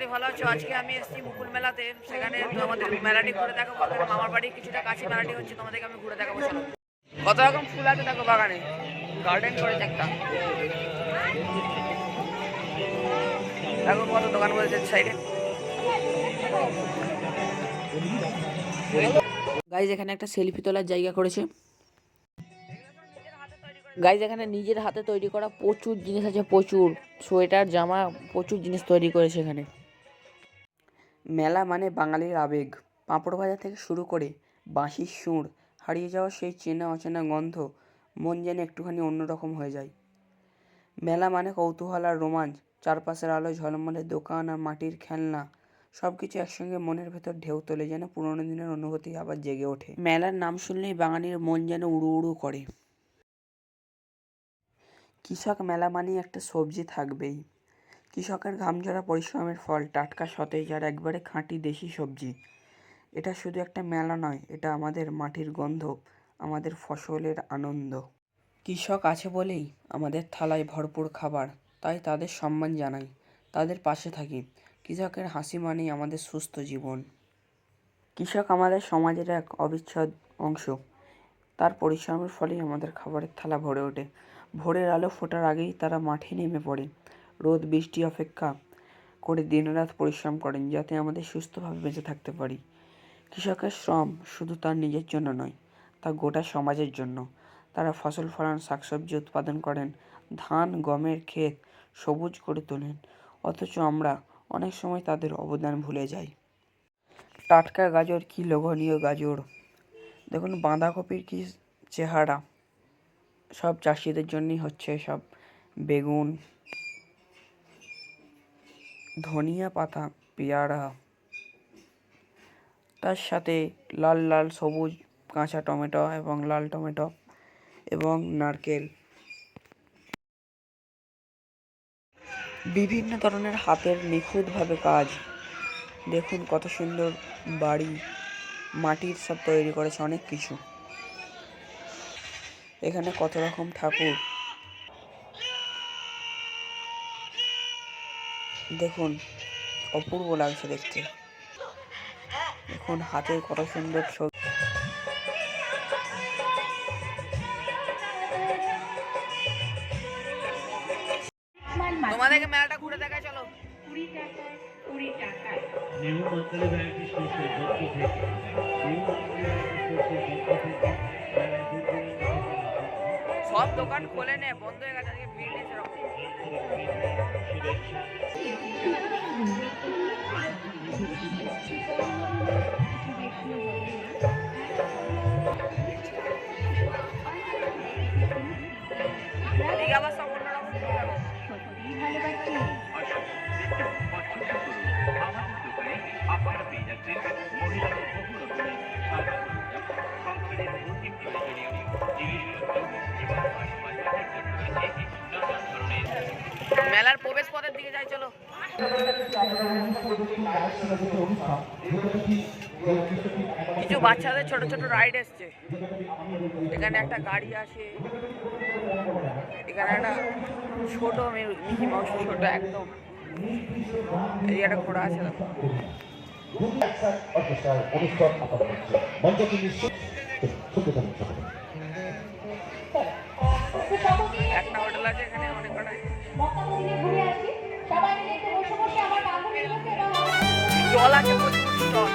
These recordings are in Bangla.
করি ভালো আছো? আজকে আমি এসেছি মুকুল মেলাতে। সেখানে আমাদের মেলাটি ঘুরে দেখাবো। মামার বাড়ি কিছুটা কাছে মেলাটি হচ্ছে, তোমাদেরকে আমি ঘুরে দেখাবো, চলো। কত রকম ফুল আছে দেখো বাগানে? গার্ডেন করেছে একটা। দেখো কত দোকান বলেছে সাইডে। গাইজ এখানে একটা সেলফি তোলার জায়গা করেছে। গাইজ এখানে নিজের হাতে তৈরি করা প্রচুর জিনিস আছে, প্রচুর। সোয়েটার, জামা, প্রচুর জিনিস তৈরি করেছে এখানে। মেলা মানে বাঙালির আবেগ। পাঁপড় ভাজা থেকে শুরু করে বাঁশির সুর, হারিয়ে যাওয়া সেই চেনা অচেনা গন্ধ, মন যেন একটুখানি অন্যরকম হয়ে যায়। মেলা মানে কৌতূহল আর রোমাঞ্চ, চারপাশের আলো ঝলমলে দোকান আর মাটির খেলনা সব কিছু একসঙ্গে মনের ভেতর ঢেউ তোলে যেন পুরোনো দিনের অনুভূতি আবার জেগে ওঠে। মেলার নাম শুনলেই বাঙালির মন যেন উড়ু উড়ু করে। কৃষক মেলা মানেই একটা সবজি থাকবেই। কৃষকের ঘামঝরা পরিশ্রমের ফল, টাটকা সতেজ আর একবারে খাঁটি দেশি সবজি। এটা শুধু একটা মেলা নয়, এটা আমাদের মাটির গন্ধ, আমাদের ফসলের আনন্দ। কৃষক আছে বলেই আমাদের থালায় ভরপুর খাবার, তাই তাদের সম্মান জানাই, তাদের পাশে থাকি। কৃষকের হাসি মানেই আমাদের সুস্থ জীবন। কৃষক আমাদের সমাজের এক অবিচ্ছেদ্য অংশ। তার পরিশ্রমের ফলেই আমাদের খাবারের থালা ভরে ওঠে। ভোরের আলো ফোটার আগেই তারা মাঠে নেমে পড়ে। রোদ, বৃষ্টি অপেক্ষা করে দিনরাত পরিশ্রম করেন যাতে আমাদের সুস্থভাবে বেঁচে থাকতে পারি। কৃষকের শ্রম শুধু তার নিজের জন্য নয়, তা গোটা সমাজের জন্য। তারা ফসল, ফলান, শাকসবজি উৎপাদন করেন, ধান, গমের ক্ষেত সবুজ করে তোলেন, অথচ আমরা অনেক সময় তাদের অবদান ভুলে যাই। টাটকা গাজর কি লোভনীয় গাজর? দেখুন, বাঁধাকপির কি চেহারা? সব চাষিদের জন্যই হচ্ছে সব বেগুন ধনিয়া পাতা, পেয়ারা, তার সাথে লাল লাল সবুজ কাঁচা টমেটো এবং লাল টমেটো এবং নারকেল। বিভিন্ন ধরনের হাতের নিখুঁতভাবে কাজ। দেখুন কত সুন্দর বাড়ি, মাটির সব তৈরি করেছে অনেক কিছু। এখানে কত রকম ঠাকুর। দেখুন অপূর্ব লাগছে দেখতে। দেখুন হাতে কত সুন্দর ছবি। তোমাদেরকে মেলাটা ঘুরে দেখায় চলো। কুড়ি টাকায় কুড়ি টাকায়। নিউ মন্ত্রী ভ্যারাইটি সরষে দত্ত থেকে নিউ মন্ত্রী সরষে দত্ত থেকে সব দোকান খোলে নে বন্ধ হয়ে গেছে। এদিকে আবার সব অন্যরকম হয়ে গেল। মেলার প্রবেশ পথের দিকে যাই, চলো। কিছু বাচ্চাদের ছোট ছোট রাইড এসছে। এখানে একটা গাড়ি আছে এখানে একটা ছোট মিকি মাউস ছোট একদম। একটা আছে দেখো। অর্কেস্ট্রার অনুষ্ঠান আপাতত হচ্ছে মঞ্চটি নিশ্চিত ছোট্ট থাকুন ছোট থাকুন একটা হোটেল আছে এখানে অনেক কটা জল আছে প্রচুর জল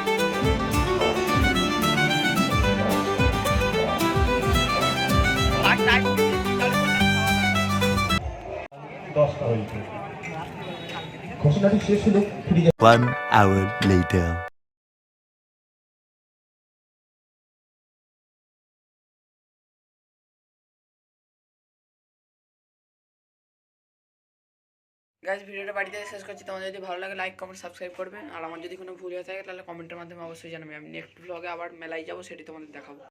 আর টাইম চালু গাইজ ভিডিওটা বাড়িতে শেষ করছি। তোমাদের যদি ভালো লাগে লাইক কমেন্ট সাবস্ক্রাইব করবেন। আর আমার যদি কোনো ভুল হয়ে থাকে, তাহলে কমেন্টের মাধ্যমে অবশ্যই জানাবে। আমি নেক্সট ব্লগে আবার মেলায় যাব, সেটি তোমাদের দেখাবো।